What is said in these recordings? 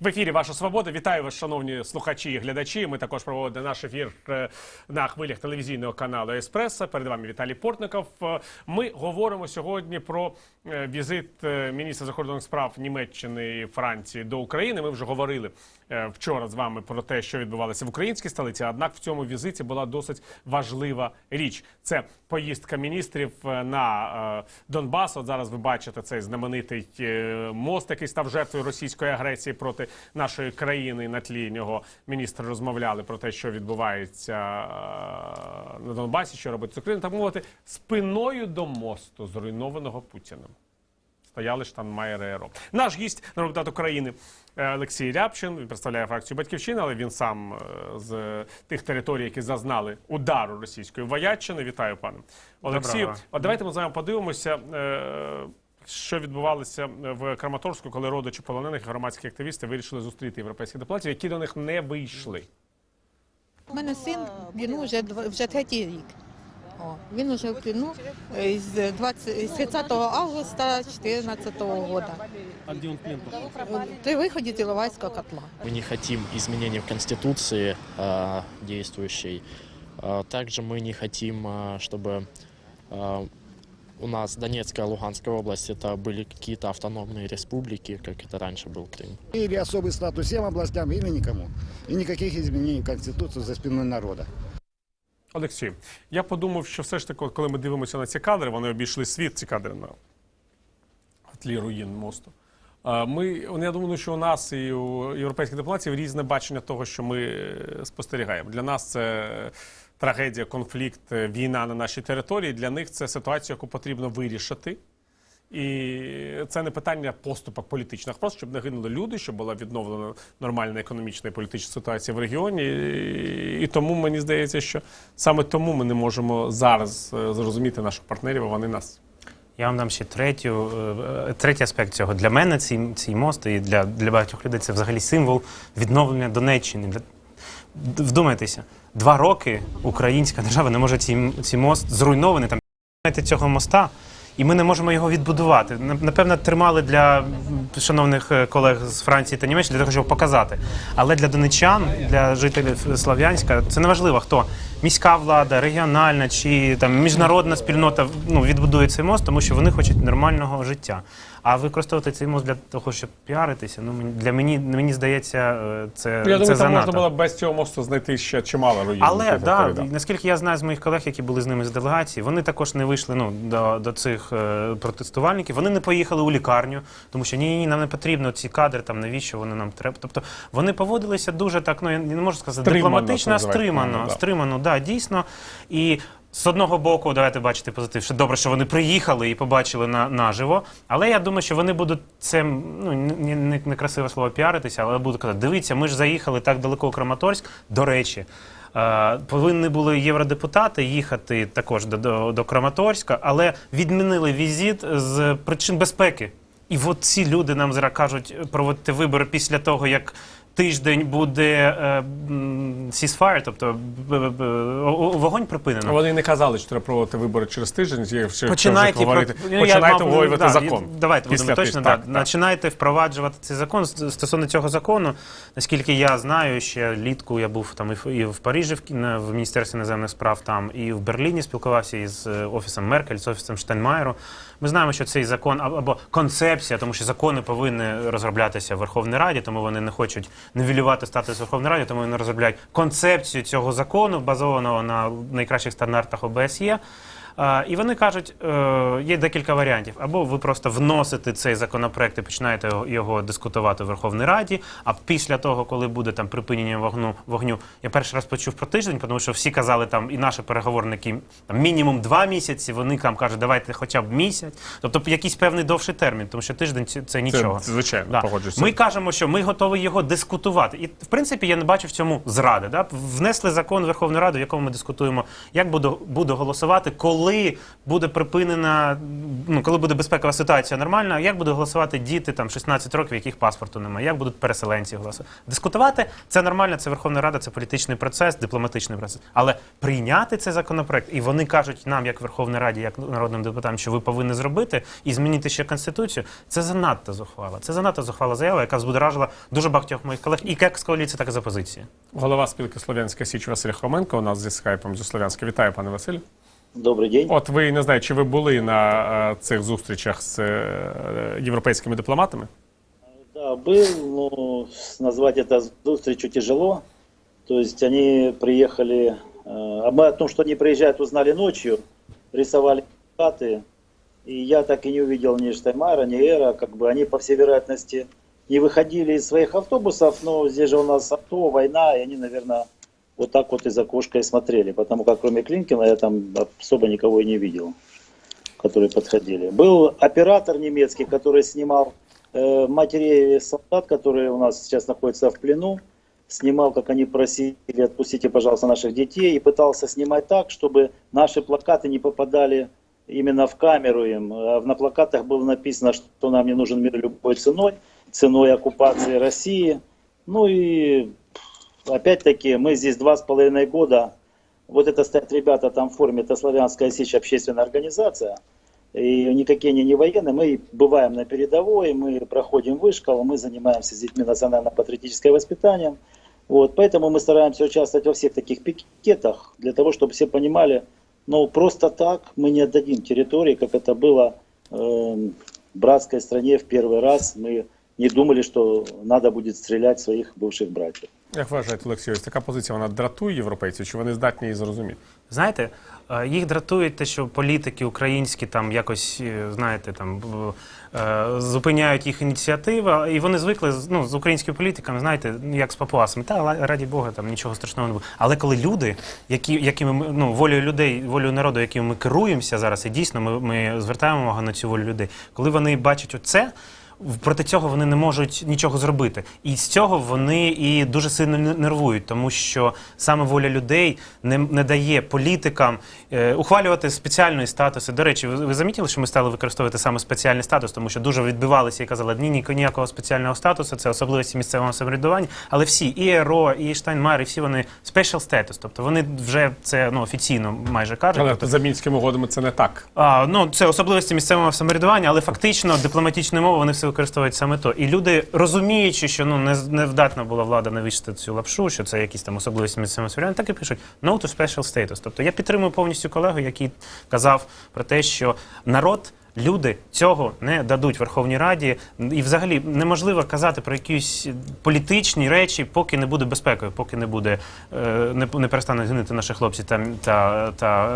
В ефірі Ваша Свобода. Вітаю вас, шановні слухачі і глядачі. Ми також проводимо наш ефір е, на хвилях телевізійного каналу Еспресо. Перед вами Віталій Портников. Е, Ми говоримо сьогодні про е, візит міністра закордонних справ Німеччини і Франції до України. Ми вже говорили вчора з вами про те, що відбувалося в українській столиці. Однак в цьому візиті була досить важлива річ. Це поїздка міністрів на Донбас. От зараз ви бачите цей знаменитий мост, який став жертвою російської агресії проти нашої країни. На тлі нього міністри розмовляли про те, що відбувається е, на Донбасі, що робить Україна, так мовити, спиною до мосту, зруйнованого Путіним. Стояли штанмаєри РО. Наш гість, народний депутат України е, Олексій Рябчин. Він представляє фракцію Батьківщина, але він сам е, з тих територій, які зазнали удару російської вояччини. Вітаю, пане Олексію. От давайте ми з вами подивимося е, Що відбувалося в Краматорську, коли родичі полонених і громадські активісти вирішили зустріти європейських дипломатів, які до них не вийшли. У мене син, він вже, дв- вже третій рік. О, він вже в плену е, з 20, з 30 августа 2014 року. А где он в плен попал? При виході з Іловайського котла. Мы не хотим изменений в Конституции э, действующей. Э, Также мы не хотим, э, чтобы э, у нас Донецкая и Луганская область это были какие-то автономные республики, как это раньше был Крым. Или особый статус всем областям, или никому. И никаких изменений в Конституцию за спиной народа. Олексій, я подумав, що все ж таки, от коли ми дивимося на ці кадри, вони обійшли світ, ці кадри на тлі руїн мосту. А Ми, ну, я думаю, що у нас і у європейських дипломатів різне бачення того, що ми е, спостерігаємо. Для нас це трагедія, конфлікт, е, війна на нашій території. Для них це ситуація, яку потрібно вирішити. І це не питання поступок політичних, просто щоб не гинули люди, щоб була відновлена нормальна економічна і політична ситуація в регіоні. І, тому мені здається, що саме тому ми не можемо зараз е, зрозуміти наших партнерів, а вони нас. Я вам дам ще третю, е, третій аспект цього. Для мене цей, цей мост і для, для багатьох людей це взагалі символ відновлення Донеччини. Вдумайтеся, два роки українська держава не може цей, цей мост зруйнований там цього моста. І ми не можемо його відбудувати. Напевно, тримали для шановних е, колег з Франції та Німеччини для того, щоб показати. Але для донечан, для жителів Слов'янська, це не важливо, хто міська влада, регіональна чи там міжнародна спільнота ну, відбудує цей мост, тому що вони хочуть нормального життя. А використовувати цей мост для того, щоб піаритися, ну мені- для мені мені здається, е, це, Я це думаю, там занадто. можна було без цього мосту знайти ще чимало руїн. Але да, території, наскільки я знаю з моїх колег, які були з ними з делегації, вони також не вийшли ну, до, до цих е, протестувальників. Вони не поїхали у лікарню, тому що ні, ні, нам не потрібно ці кадри, там навіщо вони нам треба. Тобто вони поводилися дуже так, ну я не можу сказати, Стримано, дипломатично, це стримано, правильно, да. стримано, да, дійсно. І з одного боку, давайте бачити позитив, що добре, що вони приїхали і побачили на, наживо. Але я думаю, що вони будуть це ну не, не, не красиве слово піаритися, але будуть казати: дивіться, ми ж заїхали так далеко у Краматорськ. До речі, е, повинні були євродепутати їхати також до, до, до Краматорська, але відмінили візит з причин безпеки. І от ці люди нам зараз кажуть проводити вибори після того, як тиждень буде е, м, ceasefire, тобто вогонь припинено. Вони не казали, що треба проводити вибори через тиждень. Починайте, говорити, ну, починайте обговорювати закон. Давайте будемо точно. Так. Починайте впроваджувати цей закон. Стосовно цього закону, наскільки я знаю, ще літку я був там і в, Парижі, в, в Міністерстві іноземних справ, там і в Берліні спілкувався із е, офісом Меркель, з офісом Штайнмаєру. Ми знаємо, що цей закон або- концепція, тому що закони повинні розроблятися в Верховній Раді, тому вони не хочуть нівелювати статус Верховної Ради, тому вони розробляють концепцію цього закону, базованого на найкращих стандартах ОБСЄ. І вони кажуть, е, є декілька варіантів. Або ви просто вносите цей законопроект і починаєте його, дискутувати в Верховній Раді. А після того, коли буде там припинення вогню, вогню, я перший раз почув про тиждень, тому що всі казали там, і наші переговорники там, мінімум два місяці. Вони там кажуть, давайте хоча б місяць. Тобто якийсь певний довший термін, тому що тиждень це, нічого. Це, звичайно, Да. погоджуюся. Ми кажемо, що ми готові його дискутувати. І в принципі я не бачу в цьому зради. Да? Внесли закон в Верховну Раду, в якому ми дискутуємо, як буду, буду голосувати, коли коли буде припинена, ну коли буде безпекова ситуація нормальна, як будуть голосувати діти там 16 років, яких паспорту немає, як будуть переселенці голосувати. Дискутувати це нормально, це Верховна Рада, це політичний процес, дипломатичний процес. Але прийняти цей законопроект, і вони кажуть нам, як Верховній Раді, як народним депутатам, що ви повинні зробити і змінити ще конституцію. Це занадто зухвала. Це занадто зухвала заява, яка взбудоражила дуже багатьох моїх колег, і як з коаліції, так і з опозиції. Голова спілки Слов'янська Січ Василь Хоменко у нас зі скайпом зі Слов'янська. Вітаю, пане Василь. Добрый день. От ви не знаю, чи ви були на е, цих зустрічах з е, європейськими дипломатами? Да, был, но с- назвать это встречу тяжело. То есть они приехали, э, а мы о том, что они приезжают, узнали ночью, рисовали карты, и я так и не увидел ни Штаймара, ни Эра, как бы они, по всей вероятности, не выходили из своих автобусов, но здесь же у нас авто, война, и они, наверное, вот так вот из окошка и смотрели, потому как кроме Клинкина я там особо никого и не видел, которые подходили. Был оператор немецкий, который снимал э, матери солдат, которые у нас сейчас находятся в плену, снимал, как они просили, отпустите, пожалуйста, наших детей, и пытался снимать так, чтобы наши плакаты не попадали именно в камеру им. А на плакатах было написано, что нам не нужен мир любой ценой, ценой оккупации России. Ну и опять-таки мы здесь два с половиной года. Вот это стоят ребята там в форме, это Славянская Сечь общественная организация. И никакие они не военные, мы бываем на передовой, мы проходим вышкол, мы занимаемся с детьми национально-патриотическое воспитанием. Вот, поэтому мы стараемся участвовать во всех таких пикетах, для того, чтобы все понимали, ну просто так мы не отдадим территории, как это было в братской стране в первый раз. Мы не думали, что надо будет стрелять своих бывших братьев. Як вважаєте, Олексій, ось така позиція вона дратує європейців, чи вони здатні її зрозуміти? Знаєте, е, їх дратує те, що політики українські там якось, е, знаєте, там е, зупиняють їх ініціативи, і вони звикли ну, з українськими політиками, знаєте, як з папуасами. Та раді Бога, там нічого страшного не буде. Але коли люди, які, якими ми ну волею людей, волею народу, яким ми керуємося зараз, і дійсно ми, ми звертаємо увагу на цю волю людей, коли вони бачать оце. Проти цього вони не можуть нічого зробити, і з цього вони і дуже сильно нервують, тому що саме воля людей не, не дає політикам е, ухвалювати спеціальні статуси. До речі, ви, ви замітили, що ми стали використовувати саме спеціальний статус, тому що дуже відбивалися і казали, ні, ні, ніякого спеціального статусу, це особливості місцевого самоврядування. Але всі, і ЕРО, і Штайнмайер, і всі вони special status, тобто вони вже це ну офіційно майже кажуть. Але Тобто, за мінськими угодами це не так. а, ну, це особливості місцевого самоврядування, але фактично дипломатичною мовою вони все використовують саме то. І люди, розуміючи, що ну не, не вдатна була влада навішати цю лапшу, що це якісь там особливості місцевого самоврядування, так і пишуть no to special status. Тобто я підтримую повністю колегу, який казав про те, що народ. Люди цього не дадуть Верховній Раді, і взагалі неможливо казати про якісь політичні речі, поки не буде безпекою, поки не буде е, не, не перестануть гинути наші хлопці та, та, та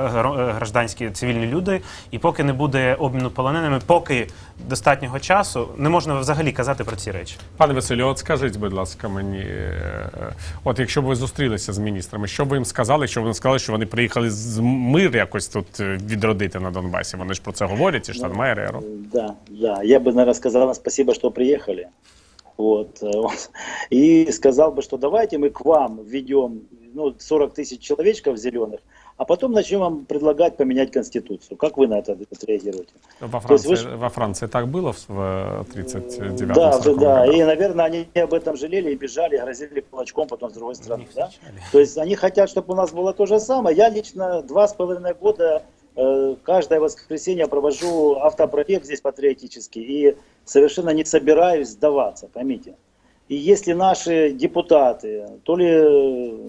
гражданські цивільні люди, і поки не буде обміну полоненими, поки достатнього часу не можна взагалі казати про ці речі. Пане Василю, от скажіть, будь ласка, мені, е, от якщо б ви зустрілися з міністрами, що б ви їм сказали, що вони сказали, що вони приїхали з мир якось тут е, відродити на Донбасі? Вони ж про це говорять, і Штанмайер, і Еро. Да, да. Я бы, наверное, сказал вам спасибо, что приехали. Вот. э, вот. И сказал бы, что давайте мы к вам введем ну, 40 тысяч человечков зеленых, а потом начнем вам предлагать поменять Конституцию. Как вы на это отреагируете? Во То есть Франції, ви ж- во Франції так було в 39 Да, да, да. И, наверное, они об этом жалели и бежали, грозили кулачком потом с другой стороны. Да? То есть они хотят, чтобы у нас было то же самое. Я лично два с половиной года э, каждое воскресенье провожу автопроект здесь патриотический и совершенно не собираюсь сдаваться, поймите. И если наши депутаты то ли, э,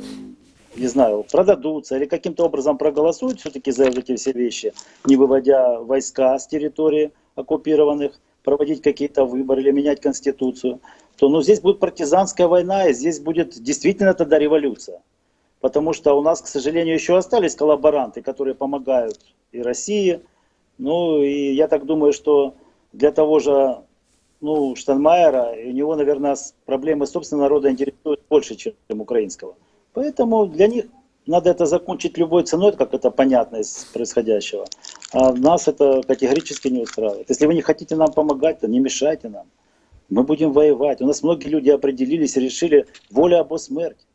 не знаю, продадутся или каким-то образом проголосуют все-таки за эти все вещи, не выводя войска с территории оккупированных, проводить какие-то выборы или менять конституцию, то ну, здесь будет партизанская война, и здесь будет действительно тогда революция. Потому что у нас, к сожалению, еще остались коллаборанты, которые помогают и России. Ну, и я так думаю, что для того же ну, Штанмайера, у него, наверное, проблемы собственного народа интересуют больше, чем украинского. Поэтому для них надо это закончить любой ценой, как это понятно из происходящего. А нас это категорически не устраивает. Если вы не хотите нам помогать, то не мешайте нам. Мы будем воевать. У нас многие люди определились и решили воля або смерть.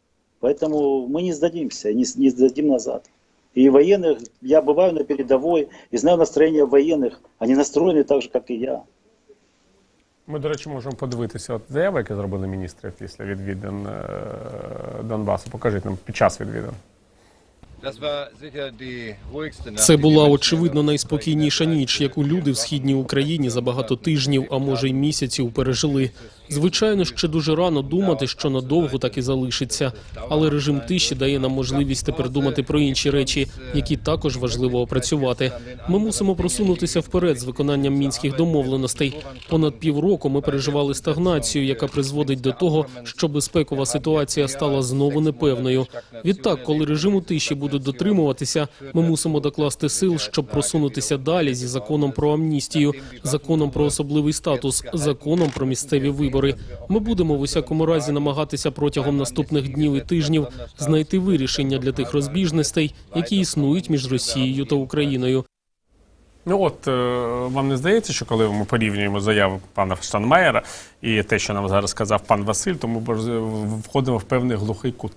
Поэтому мы не сдадимся, не, с- не сдадим назад. И военных, я бываю на передовой и знаю настроение военных. Они настроены так же, как и я. Ми, до речі, можемо подивитися от заяви, які зробили міністри після відвідин е, Донбасу. Покажіть нам під час відвідин. Це була очевидно найспокійніша ніч, яку люди в східній Україні за багато тижнів, а може й місяців пережили. Звичайно, ще дуже рано думати, що надовго так і залишиться. Але режим тиші дає нам можливість тепер думати про інші речі, які також важливо опрацювати. Ми мусимо просунутися вперед з виконанням мінських домовленостей. Понад півроку ми переживали стагнацію, яка призводить до того, що безпекова ситуація стала знову непевною. Відтак, коли режиму тиші будуть дотримуватися, ми мусимо докласти сил, щоб просунутися далі зі законом про амністію, законом про особливий статус, законом про місцеві вибори. Ми будемо в усякому разі намагатися протягом наступних днів і тижнів знайти вирішення для тих розбіжностей, які існують між Росією та Україною. Ну от е, вам не здається, що коли ми порівнюємо заяву пана Штанмаєра і те, що нам зараз сказав пан Василь, то ми б- входимо в певний глухий кут.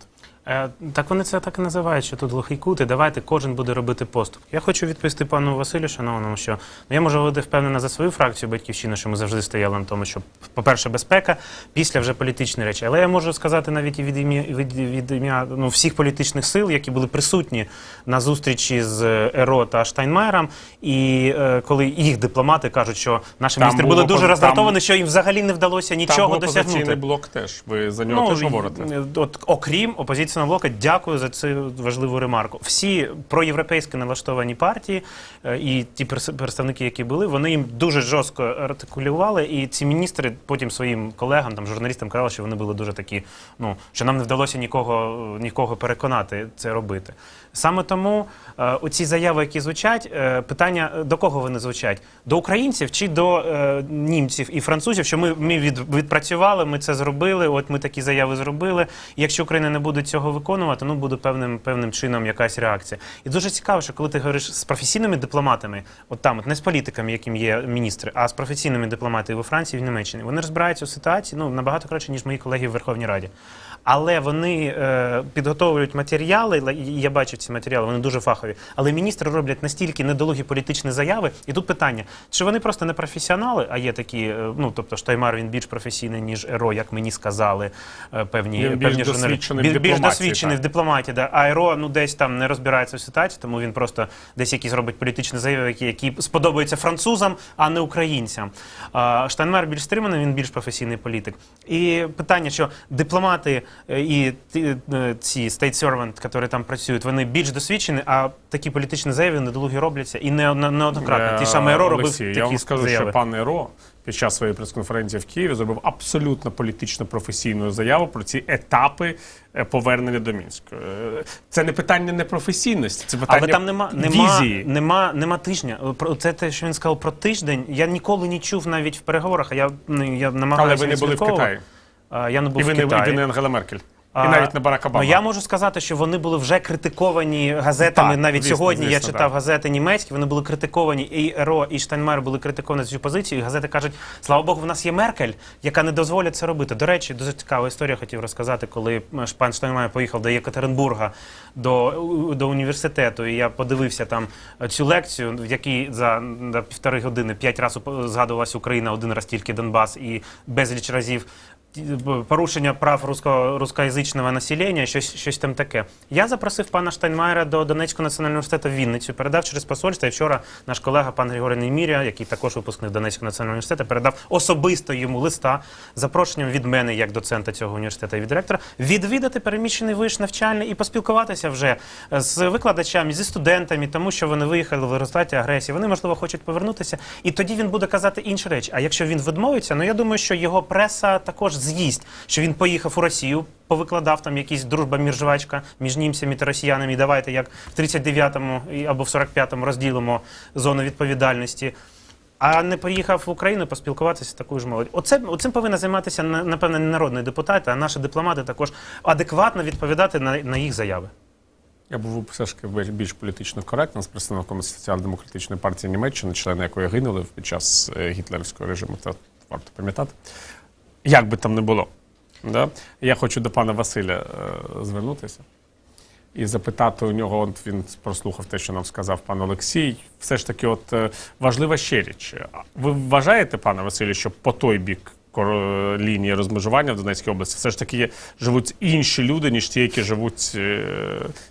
Е, Так вони це так і називають, що тут глухий кут, і давайте кожен буде робити поступ. Я хочу відповісти пану Василю, шановному, що ну, я можу бути впевнена за свою фракцію батьківщини, що ми завжди стояли на тому, що, по-перше, безпека, після вже політичні речі. Але я можу сказати навіть і від ім'я від, від ім'я ну, всіх політичних сил, які були присутні на зустрічі з Еро та Штайнмаєром, і е, коли їх дипломати кажуть, що наші Там міністри були дуже там- роздратовані, що їм взагалі не вдалося Там нічого був досягнути. блок теж. Ви за нього теж говорите. е, От, окрім опозиційного блоку, дякую за цю важливу ремарку. Всі проєвропейськи налаштовані партії е, і ті представники, які були, вони їм дуже жорстко артикулювали, і ці міністри потім своїм колегам, там журналістам казали, що вони були дуже такі, ну що нам не вдалося нікого, нікого переконати це робити. Саме тому е, оці заяви, які звучать, е, питання до кого вони звучать? До українців чи до німців і французів, що ми, ми від, відпрацювали, ми це зробили. От ми такі заяви зробили. Якщо Україна не буде цього виконувати, ну буде певним певним чином якась реакція. І дуже цікаво, що коли ти говориш з професійними дипломатами, от там, от не з політиками, яким є міністри, а з професійними дипломатами у Франції в Німеччині, вони розбираються у ситуації ну набагато краще, ніж мої колеги в Верховній Раді. Але вони е, підготовлюють матеріали, і я бачу ці матеріали, вони дуже фахові. Але міністри роблять настільки недолугі політичні заяви. І тут питання: чи вони просто не професіонали, а є такі, е, ну тобто Штаймар він більш професійний, ніж Еро, як мені сказали е, певні Він більш певні досвідчений в Біль- більш дипломатії, досвідчений так. в дипломатії, да. а Еро ну десь там не розбирається в ситуації, тому він просто десь якісь робить політичні заяви, які, які сподобаються французам, а не українцям. А, Штайнмайер більш стриманий, він більш професійний політик. І питання, що дипломати е, і е, ці state servant, які там працюють, вони більш досвідчені, а такі політичні заяви недолугі робляться і не не- неоднократно. Ті ж саме Еро робив такі я вам скажу, заяви. що пан Еро під час своєї прес-конференції в Києві зробив абсолютно політично професійну заяву про ці етапи е, повернення до Мінська. Е, Це не питання непрофесійності, це питання Але там нема, нема, візії. нема, нема тижня. Це те, що він сказав про тиждень. Я ніколи не чув навіть в переговорах. А я ну, я намагаюся. Але ви не були в. Китаї. Я не був І ви в не, Китаї. ви не Ангела Меркель. І навіть не Барак Обама. Ну, я можу сказати, що вони були вже критиковані газетами. Так, навіть звісно, сьогодні я читав так. газети німецькі. Вони були критиковані. І Ро, і Штайнмайер були критиковані за цю позицію. І газети кажуть: слава Богу, в нас є Меркель, яка не дозволить це робити. До речі, дуже цікава історія хотів розказати, коли м, пан Штайнмайер поїхав до Єкатеринбурга до, до університету. І я подивився там е, цю лекцію, в якій за півтори години п'ять разів згадувалася Україна, один раз тільки Донбас і безліч разів порушення прав руського рускоязичного населення, щось, щось там таке. Я запросив пана Штайнмайера до Донецького національного університету в Вінницю, передав через посольство. І вчора наш колега пан Григорій Неміря, який також випускник Донецького національного університету, передав особисто йому листа запрошенням від мене, як доцента цього університету і від директора, відвідати переміщений виш навчальний і поспілкуватися вже з викладачами, зі студентами, тому що вони виїхали в результаті агресії. Вони можливо хочуть повернутися, і тоді він буде казати інші речі. А якщо він відмовиться, ну я думаю, що його преса також з'їсть, що він поїхав у Росію. Повикладав там якісь дружба між жвачка між німцями та росіянами. І давайте як в 39-му або в 45-му розділимо зону відповідальності. А не поїхав в Україну поспілкуватися з такою ж молоддю. Оце оцим повинна займатися на- напевно не народний депутат, а наші дипломати також адекватно відповідати на, на їх заяви. Я був все ж більш- політично коректним з представником соціал-демократичної партії Німеччини, члени якої гинули під час е, гітлерівського режиму. Це варто пам'ятати. Як би там не було. Да? Я хочу до пана Василя е, звернутися. і запитати у нього. От він прослухав те, що нам сказав пан Олексій. Все ж таки, от е, важлива ще річ. Ви вважаєте, пане Василю, що по той бік лінії розмежування в Донецькій області все ж таки живуть інші люди, ніж ті, які живуть е,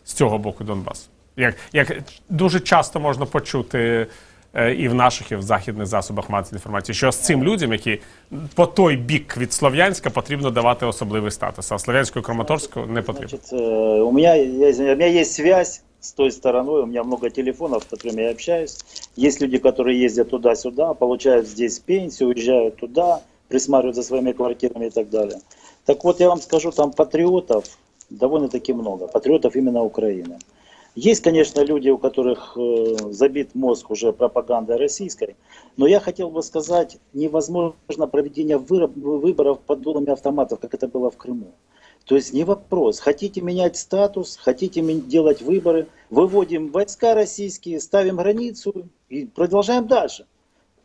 з цього боку Донбасу? Як, як дуже часто можна почути і в наших, і в західних засобах масової інформації, що з цим людям, які по той бік від Слов'янська, потрібно давати особливий статус, а Слов'янську і Краматорську не потрібно. Значит, э, у меня, я извиняюсь, у меня есть связь с той стороной, у меня много телефонов, с которыми я общаюсь. Есть люди, которые ездят туда-сюда, получают здесь пенсию, уезжают туда, присматривают за своими квартирами и так далее. Так вот, я вам скажу, там патриотов довольно-таки много, патриотов именно Украины. Есть, конечно, люди, у которых э, забит мозг уже пропагандой российской, но я хотел бы сказать, невозможно проведение выроб- выборов под дулами автоматов, как это было в Крыму. То есть не вопрос. Хотите менять статус, хотите мен- делать выборы, выводим войска российские, ставим границу и продолжаем дальше.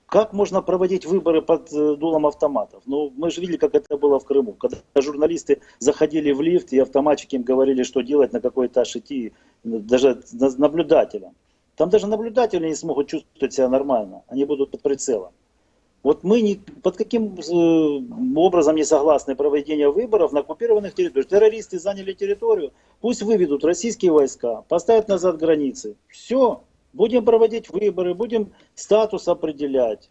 Как можно проводить выборы под э, дулом автоматов? Ну, мы же видели, как это было в Крыму. Когда журналисты заходили в лифт, и автоматчики им говорили, что делать, на какой этаж идти, ну, даже на- наблюдателям. Там даже наблюдатели не смогут чувствовать себя нормально. Они будут под прицелом. Вот мы ни, под каким э, образом не согласны проведение выборов на оккупированных территориях. Террористы заняли территорию, пусть выведут российские войска, поставят назад границы. Все, будем проводить выборы, будем статус определять.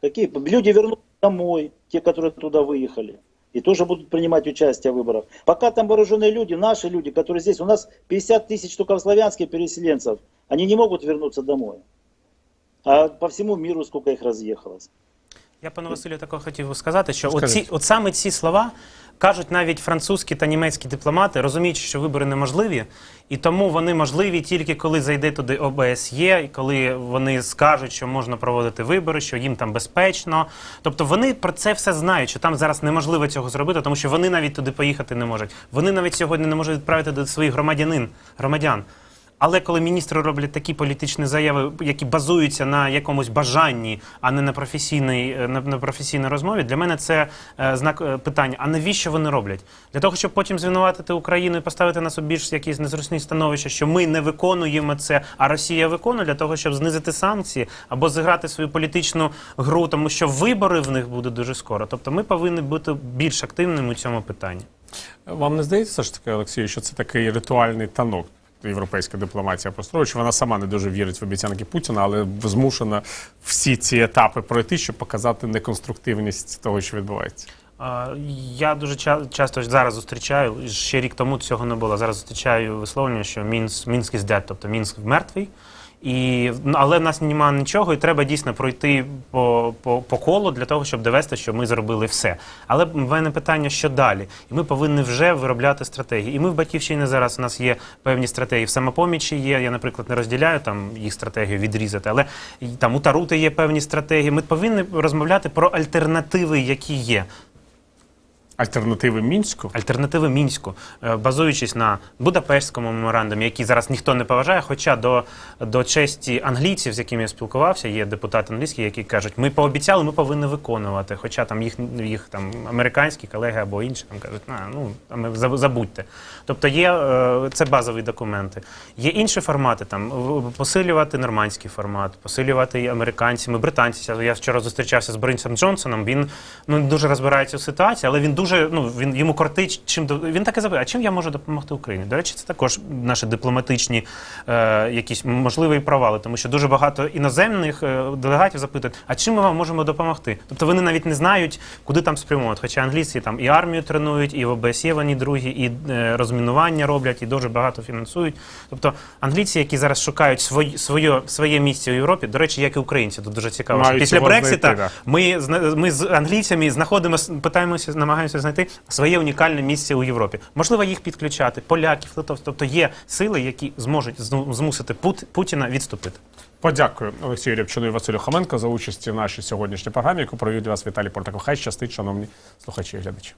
Какие люди вернутся домой, те, которые туда выехали. И тоже будут принимать участие в выборах. Пока там вооруженные люди, наши люди, которые здесь, у нас 50 тысяч только в Славянске переселенцев, они не могут вернуться домой. А по всему миру сколько их разъехалось. Я пану Василю також хотів сказати, що Скажіть. оці, от саме ці слова кажуть навіть французькі та німецькі дипломати, розуміючи, що вибори неможливі, і тому вони можливі тільки коли зайде туди ОБСЄ, і коли вони скажуть, що можна проводити вибори, що їм там безпечно. Тобто вони про це все знають, що там зараз неможливо цього зробити, тому що вони навіть туди поїхати не можуть. Вони навіть сьогодні не можуть відправити до своїх громадянин громадян. Але коли міністри роблять такі політичні заяви, які базуються на якомусь бажанні, а не на професійній е, на, професійній розмові, для мене це е, знак е, питання. А навіщо вони роблять? Для того, щоб потім звинуватити Україну і поставити нас у більш якісь незручні становища, що ми не виконуємо це, а Росія виконує для того, щоб знизити санкції або зіграти свою політичну гру, тому що вибори в них будуть дуже скоро. Тобто ми повинні бути більш активними у цьому питанні. Вам не здається ж таки, Олексію, що це такий ритуальний танок? Європейська дипломатія построює, що вона сама не дуже вірить в обіцянки Путіна, але змушена всі ці етапи пройти, щоб показати неконструктивність того, що відбувається. Я дуже часто зараз зустрічаю, ще рік тому цього не було. Зараз зустрічаю висловлення, що Мінськ, Мінськ із дед, тобто Мінськ мертвий. І, але в нас немає нічого, і треба дійсно пройти по, по, по колу для того, щоб довести, що ми зробили все. Але в мене питання, що далі? І ми повинні вже виробляти стратегії. І ми в батьківщині зараз у нас є певні стратегії. В самопомічі є. Я, наприклад, не розділяю там їх стратегію відрізати, але там у Тарути є певні стратегії. Ми повинні розмовляти про альтернативи, які є. Альтернативи мінську. Альтернативи мінську, е, базуючись на Будапештському меморандумі, який зараз ніхто не поважає. Хоча до, до честі англійців, з якими я спілкувався, є депутати англійські, які кажуть, ми пообіцяли, ми повинні виконувати. Хоча там їх, їх там американські колеги або інші там кажуть, на ну ми забудьте. Тобто є е, це базові документи. Є інші формати там посилювати нормандський формат, посилювати і американцями, британці. Я вчора зустрічався з Борисом Джонсоном. Він ну дуже розбирається у ситуації, але він дуже ну він йому кортить чим до він так і запитає, а чим я можу допомогти Україні? До речі, це також наші дипломатичні е, якісь можливі провали, тому що дуже багато іноземних е, делегатів запитують, а чим ми вам можемо допомогти? Тобто вони навіть не знають, куди там спрямовувати. Хоча англійці там і армію тренують, і в ОБСЄ вони другі, і е, розмінування роблять, і дуже багато фінансують. Тобто англійці, які зараз шукають своє своє, своє місце у Європі, до речі, як і українці, тут дуже цікаво. що Після да. ми, ми з англійцями знаходимо, питаємося, намагаємося знайти своє унікальне місце у Європі. Можливо, їх підключати, поляків, литовців. Тобто є сили, які зможуть змусити Путіна відступити. Подякую Олексію Рябчину і Василю Хоменко за участь в нашій сьогоднішній програмі, яку провів для вас Віталій Портаков. Хай щастить, шановні слухачі і глядачі.